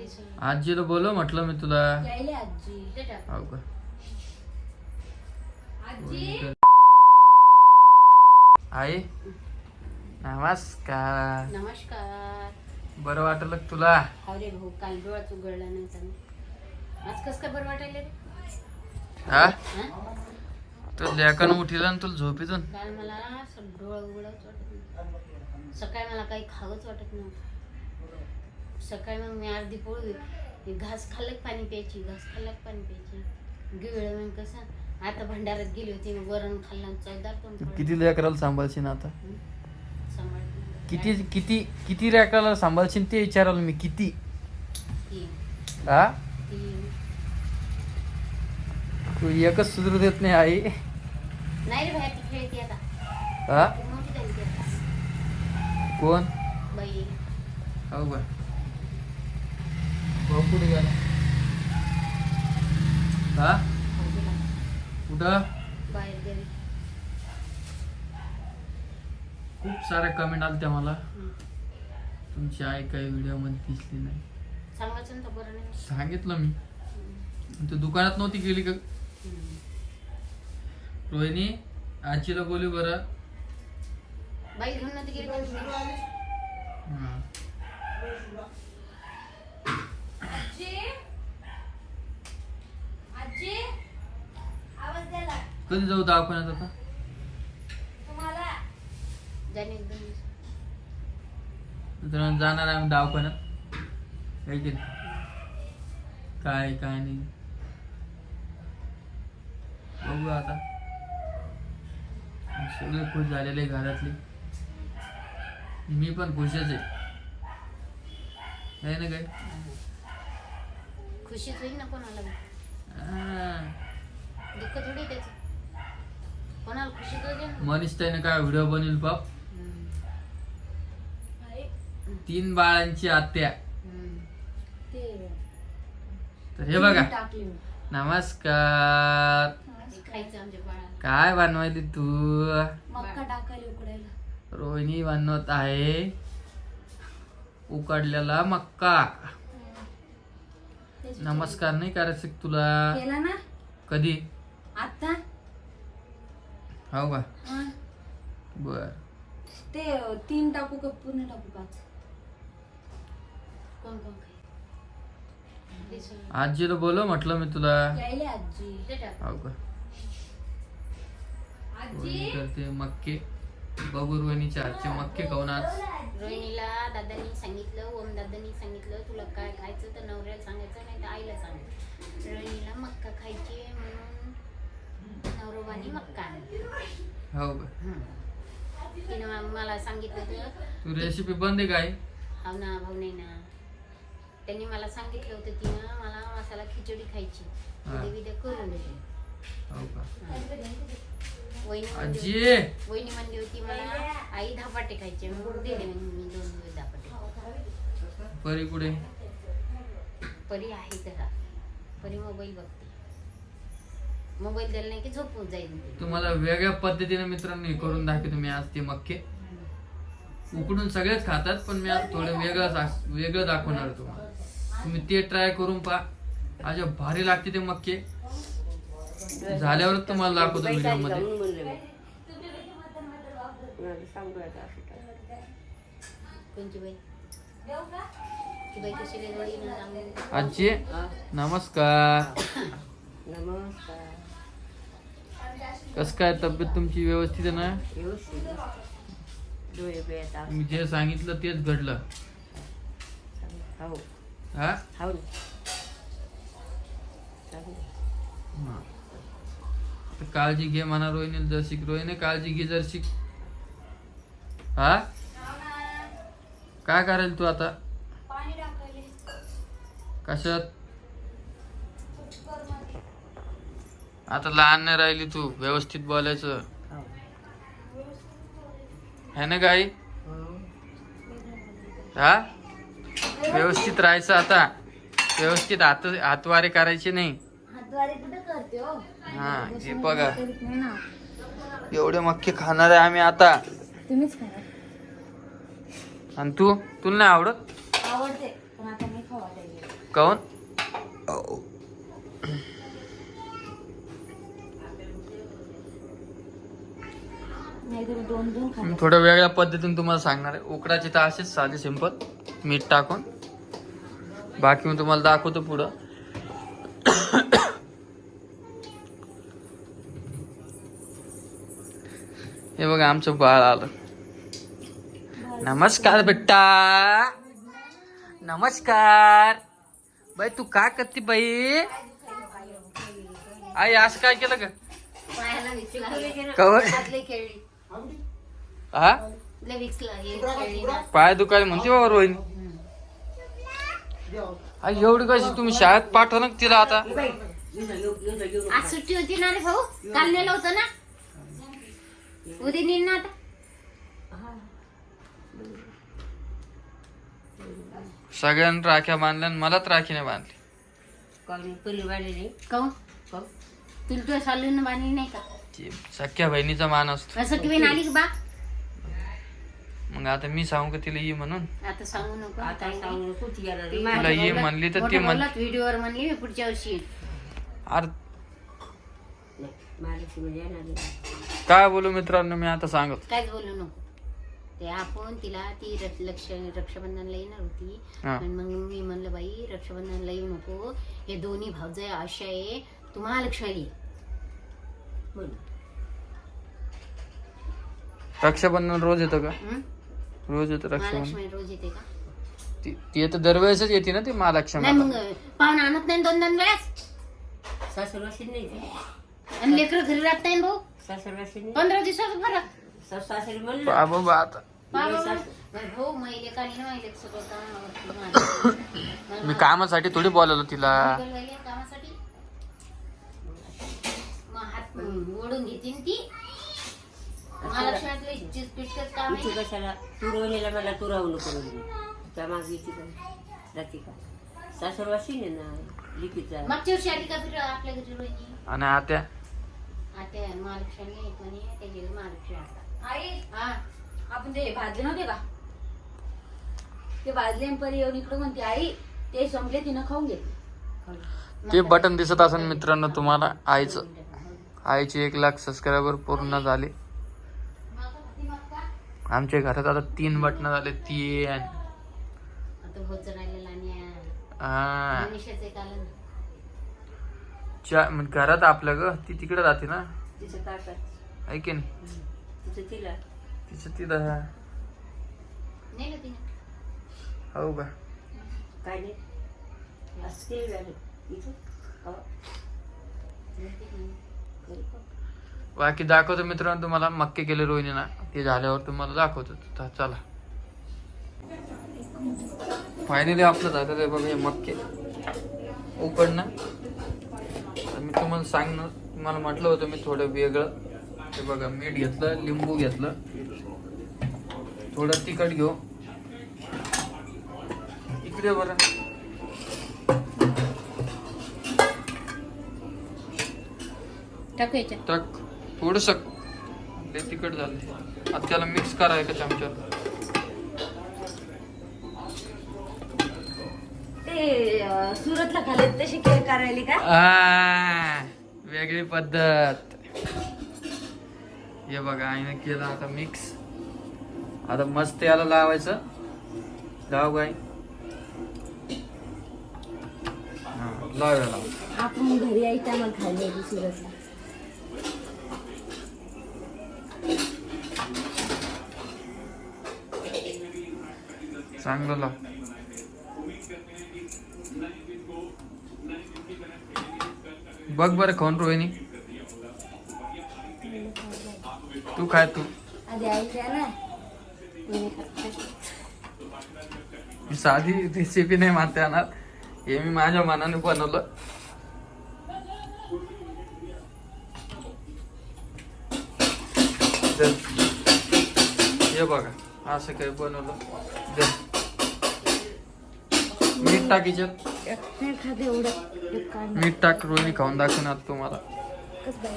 आजीला बोलव म्हटलं मी तुला. यायले आजी. ते टाक. हो का? आजी? आई नमस्कार. नमस्कार. बरं वाटलं का तुला? अरे भाऊ काल डोळाच उघडला नाही तर आज कस काय बरं वाटायला रे? हा? हा? तू लेकानं उठिला ना तुला झोपेतून? काल मला असं डोळा उघडाच वाटत नाही सकाळी मला काही खावंच वाटत नव्हतं. सकाळी मग मी अर्धी पोळी घास खाल्लं पाणी प्यायची घास खाल्लं पाणी प्यायची. गिळ मग कसं आता भंडारात गेली होती मग वरण खाल्लं चौदार. किती लेकराला सांभाळशील आता. किती किती किती लेकराला सांभाळशील ते विचाराल मी किती? हा ती- एकच सुधरू देत नाही आई. नाही हा कोण? हो का भाऊ कुठे गेला हा कुठं बाहेर गेली खूप साऱ्या कमेंट आल्या मला हं. तुमची आई काही व्हिडिओमध्ये दिसली नाही सांगायचं ना तर बरं नाही सांगितलं मी. तू दुकानात नव्हती गेली का. रोहिणी आजीला बोलू बरं बाई घेऊन नव्हती गेली. हा. आजी आजी आवाज द्याला कधी जाऊ दवाखान्यात आता. मित्रांनो जाणार आहे आम्ही दवाखान्यात. काय की? काय काय नाही. बघू आता. सगळे खुश झालेले घरातले. मी पण खुशच आहे. आहे ना काय खुशीच होईल ना कोणाला. आ, दुःख थोडी त्याचं. कोणाला खुशीच होईल मनीष त्याने काय व्हिडिओ बनवेल बाप हं. तीन बाळांची आत्या. हं. तर हे बघा. टाकली मी. नमस्कार. ते खायचं आमच्या बाळाला. काय बनवायली तू? मक्का टाकायला उकडायला. रोहिणी बनवत आहे. उकडलेला मक्का. तेच नमस्कार नाही करायचं तुला? केला ना? कधी? आता? हो का? हा. बर. ते अं, तीन टाकू का पूर्ण टाकू पाच? कोण कोण खाईल? ते सोडून. आजीला बोलव म्हटलं मी तुला. यायले आजी. ते टाक. हो का? आजी? रोहिणी करते मक्के? बघू रोहिणीच्या हातचे मक्के खाऊन आज. रोहिणीला दादांनी सांगितलं ओम दादांनी सांगितलं तुला काय खायचं तर नवऱ्याला सांगायचं नाही तर आईला सांगायचं. रोहिणीला मक्का खायची आहे म्हणून नवरोबानी मक्का हो तिनं मला सांगितलं तर तू रेसिपी बंद आहे काय हाव ना भाऊ नाही ना. त्यांनी मला सांगितलं होतं तिनं मला मसाला खिचडी खायची. हा. बिद्या करून दे हो का? वहिनी म्हणली आजी होती- वहिनी म्हणली होती मला आई धापाटे खायचे दिले मग मी दोन दिवस धापाटे परी कुठे? परी आहे तसा परी मोबाईल बघते. मोबाईल द्यायला नाही की झोपून जाईल. ती. तुम्हाला वेगळ्या पद्धतीने मित्रांनो करून दाखवतो मी आज ते मक्के. उकडून सगळेच खातात पण मी आज थोडं वेगळं सा- वेगळं दाखवणार तुम्हाला. तुम्ही ते ट्राय करून पहा. अशा भारी लागते ते मक्के. झाल्यावरच तुम्हाला दाखवतो व्हिडिओमध्ये. आजी नमस्कार. नमस्कार. कस काय तब्येत तुमची? व्यवस्थित आहे ना? मी जे सांगितलं तेच घडलं. हो? हा हो हा. तर काळजी घे म्हणा रोहिणी जर शिक रोहिणी काळजी घे जर शिक. हा? काय करेल तू आता? कशात? आता लहान नाही राहिली तू व्यवस्थित बोलायचं. हो ना गाई? हो? व्यवस्थित राहायचं आता. व्यवस्थित हात हातवारे करायचे नाही. हातवारे कुठे करते हो हा बघा. एवढे मक्के खाणार आहे आम्ही आता. तुम्हीच आणि तू? तुला नाही आवडत? आवडते पण आता नाही खावा पाहिजे काऊन? नाही तर दोन दोन मी थोड्या वेगळ्या पद्धतीने तुम्हाला सांगणार आहे. उकडाचे तर असेच साधे सिंपल मीठ टाकून. बाकी मी तुम्हाला दाखवतो पुढं. हे बघा आमचं बाळ आलं. नमस्कार बेटा. नमस्कार. बाई तू काय करते बाई? आई असं काय केलं का हा पाय दुखायला म्हणते बाबा रोहिणी. आई एवढी कशी तुम्ही शाळेत पाठवा ना तिला आता? आज सुट्टी होती ना रे भाऊ? काल नेलं होतं ना? उद्या नेईन ना आता. सगळ्यांना राख्या बांधल्या आणि मलाच राखी नाही बांधली कॉलनी पहिली वाढलेली काऊन तुला तुझ्या सालून बांधली नाही का? ती सख्या बहिणीचा मान असतो. असं की आली का बा? मग आता मी सांगू का तिला ये म्हणून? आता सांगू नको. आता सांगू नको ती येणार ती आहे. तिला ये म्हणली तर ती म्हण व्हिडिओवर म्हणली मी पुढच्या वर्षी येईन. अरे नाही, महालक्ष्मीला येणार आहे. काय बोलू मित्रांनो मी आता सांगत. काहीच बोलू नको. ते आपण तिला ती रक्ष लक्ष रक्षाबंधनला येणार होती. हा. पण मग मी म्हणलं बाई रक्षाबंधनला येऊ नको. हे दोन्ही भावजय अशा आहे. तू महालक्ष्मीला ये. बोल. रक्षाबंधन रोज येतं का? हं? रोज येतं रक्षाबंधन? महालक्ष्मी रोज येते का? ती ती तर दरवेळेसच येते ना ती महालक्ष्मी नाही मग पाहुणा आणत नाही दोन दोन वेळेस? सासरवाशी नाही ती. आणि लेकरं घरी राहत नाही भाऊ? सासरवाशी नाही पंधरा दिवसाचं फरक सासरी म्हणलं. बाबा आता. बाबा भाऊ महिले काढली ना महिले सगळं काम मी कामासाठी थोडी बोलावलं तिला. कामासाठी. मग हात ओढून घेते ती. काम इथे कशाला? मला तू राहू नको रोवली. त्या मागे येते का जाते का सासरवाशी ना लिखीचा मागच्या वर्षी आली का फिर आपल्या घरी रोहिणी? आणि आत्या? महालक्ष्मी म्हणे ते महालक्ष्मी आई हा. आपण ते भाजले नव्हते का? ते भाजले आणि परी येऊन इकडे म्हणते आई ते संपले तिनं खाऊन घेतले. ते बटन दिसत असेल मित्रांनो तुम्हाला आईचं. आईचे एक लाख सबस्क्रायबर पूर्ण झाले. आमच्या घरात आता तीन बटन झाले तीन आता होत राहिलेला आणि हा. मनीषाचं एक आलं ना. च्या- म्हणजे घरात आपलं ग ती तिकडे राहते ना. तिचं ताकद ऐके नाही? तिचं तिला. तिचं नाही ना तिने. हो का? काय नाही. असते झालं. इथं. का? घरी का? बाकी दाखवतो मित्रांनो तुम्हाला मक्के केले रोहिणीना. ते झाल्यावर तुम्हाला दाखवतो. तर चला. फायनली आपलं झालेलं आहे बघा हे मक्के. उकडणं. तर मी तुम्हाला सांगणार तुम्हाला म्हटलं होतं मी थोडं वेगळं. हे बघा मीठ घेतलं लिंबू घेतलं. थोडं तिखट घेऊ. इकडे बरं. टाकू थोडस. तिखट झालं. आता त्याला मिक्स करायचं चमच्यावर ते सुरतला खाले तशी केक करायली का? आ, वेगळी पद्धत. हे बघा आईने केलं आता मिक्स आता मस्त याला लावायचं. लाव हा, याला. आपण घरी यायचं मग खाल्ली होती सुरतला. चांगलं लाव. बघ बरं खाऊन रोहिणी. तू काय तू. साधी रेसिपी नाही मानता येणार हे मी माझ्या मनाने बनवलं. हे बघा असं काही बनवलं. मीठ टाकीच्यात एवढं काढ मीठ टाक रोहिणी खाऊन दाखवणार तुम्हाला. कसं.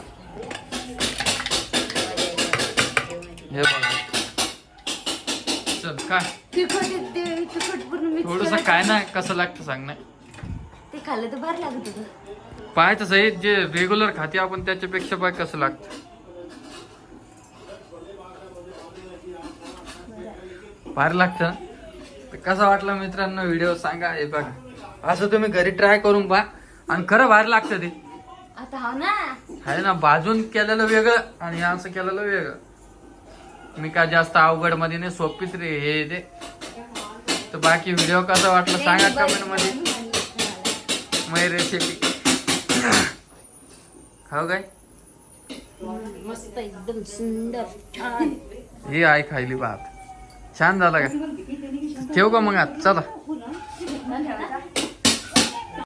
हे बघा. चल काय? तिखट येते तिखट पूर्ण मिक्स थोडस काय ना कसं लागतं सांग ना. ते खाल्लं तर भारी लागत होतं. पाय तसं हे जे रेग्युलर खाते आपण त्याच्यापेक्षा पाय कसं लागतं? भारी लागतं ना? तर कसा वाटला मित्रांनो व्हिडिओ सांगा हे बघा. असं तुम्ही घरी ट्राय करून पहा. आणि खरं भारी लागतं ते. आता हा ना. आहे ना भाजून केलेलं वेगळं आणि असं केलेलं वेगळं. मी काय जास्त अवघडमध्ये नाही सोपीच रे हे ते. तर बाकी व्हिडिओ कसा वाटला सांगा कमेंटमध्ये. माझी रेसिपी खाऊ काय? मस्त एकदम सुंदर छान. ही आई खायली भात. छान झाला का? ठेवू का मग आज चला.